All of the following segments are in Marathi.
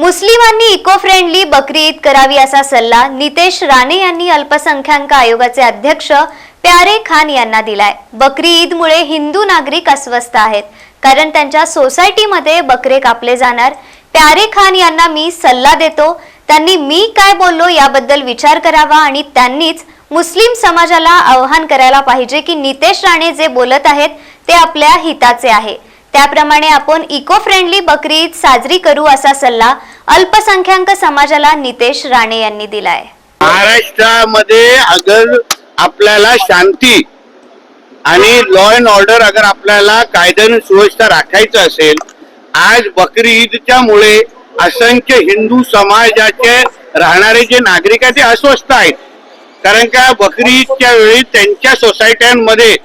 मुस्लिमांनी इको फ्रेंडली बकरी ईद करावी असा सल्ला नितेश राणे यांनी अल्पसंख्याक आयोगाचे अध्यक्ष प्यारे खान यांना दिलाय. बकरी ईदमुळे हिंदू नागरिक अस्वस्थ आहेत. कारण त्यांच्या सोसायटीमध्ये बकरे कापले जाणार. प्यारे खान यांना मी सल्ला देतो. त्यांनी मी काय बोललो याबद्दल विचार करावा आणि त्यांनीच मुस्लिम समाजाला आवाहन करायला पाहिजे की नितेश राणे जे बोलत आहेत ते आपल्या हिताचे आहे. त्याप्रमाणे आपण इको फ्रेंडली बकरी ईद साजरी करू असा सल्ला अल्पसंख्याक समाजाला नितेश राणे यांनी दिलाय. महाराष्ट्रामध्ये अगर आपल्याला शांती आणि लॉ अँड ऑर्डर अगर आपल्याला कायद्याने सुव्यवस्था राखायचं असेल आज बकरी ईदच्या मुळे असंख्य हिंदू समाजाचे राहणारे जे नागरिक आहेत ते अस्वस्थ आहेत. कारण का बकरी ईदच्या वेळी त्यांच्या सोसायट्यांमध्ये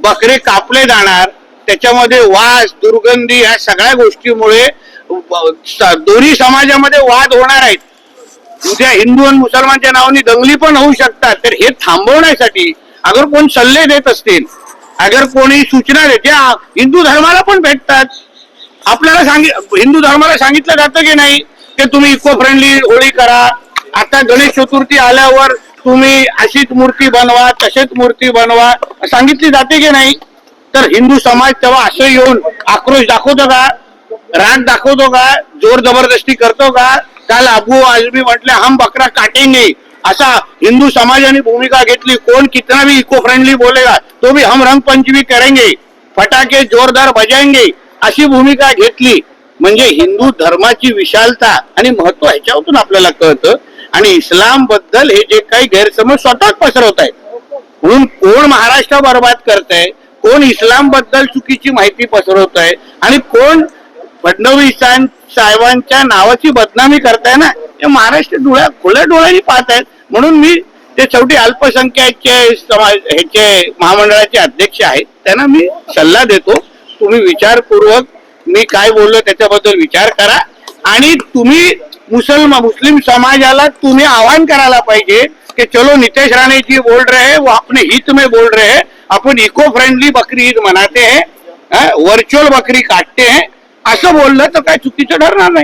बकरे कापले जाणार त्याच्यामध्ये वास दुर्गंधी ह्या सगळ्या गोष्टीमुळे दोन्ही समाजामध्ये वाद होणार आहेत. उद्या हिंदू आणि मुसलमानच्या नावाने दंगली पण होऊ शकतात तर हे थांबवण्यासाठी अगर कोण सल्ले देत असतील अगर कोणी सूचना देते हिंदू धर्माला पण भेटतात आपल्याला सांगित हिंदू धर्माला सांगितलं जातं की नाही की तुम्ही इको फ्रेंडली होळी करा आता गणेश चतुर्थी आल्यावर तुम्ही अशीच मूर्ती बनवा तशीच मूर्ती बनवा सांगितली जाते की नाही? तर हिंदू समाज तेव्हा असं येऊन आक्रोश दाखवतो का? राग दाखवतो का? जोर जबरदस्ती करतो का? काल अबू आजमी म्हटले हम बकरा काटेंगे. असा हिंदू समाजाने भूमिका घेतली. कोण कितना भी इको फ्रेंडली बोलेगा तो भी हम रंग पंचमी करेंगे. फटाके जोरदार बजाएंगे अशी भूमिका घेतली. म्हणजे हिंदू धर्माची विशालता आणि महत्त्व ह्याच्यावरून आपल्याला कळतं. आणि इस्लामबद्दल हे जे काही गैरसमज स्वतःच पसरवत आहेत म्हणून कोण महाराष्ट्र बर्बाद करतंय कोण इस्लामबद्दल चुकीची माहिती पसरवत आहे आणि कोण फडणवीसां साहेबांच्या नावाची बदनामी करताय ना हे महाराष्ट्र डोळ्या खुल्या डोळ्यांनी पाहत आहेत म्हणून मी ते शेवटी अल्पसंख्याचे समाज ह्याचे महामंडळाचे अध्यक्ष आहेत त्यांना मी सल्ला देतो. तुम्ही विचारपूर्वक मी काय बोललो त्याच्याबद्दल विचार करा. आणि तुम्ही मुसलमान मुस्लिम समाजाला तुम्ही आवाहन करायला पाहिजे की चलो नितेश राणे जी बोल रहे वो अपने हित में बोल रहे हैं. अपन इको फ्रेंडली बकरी ईद मनाते हैं वर्चुअल बकरी काटते हैं असं बोललं तर काय चुकीचं ठरणार नाही.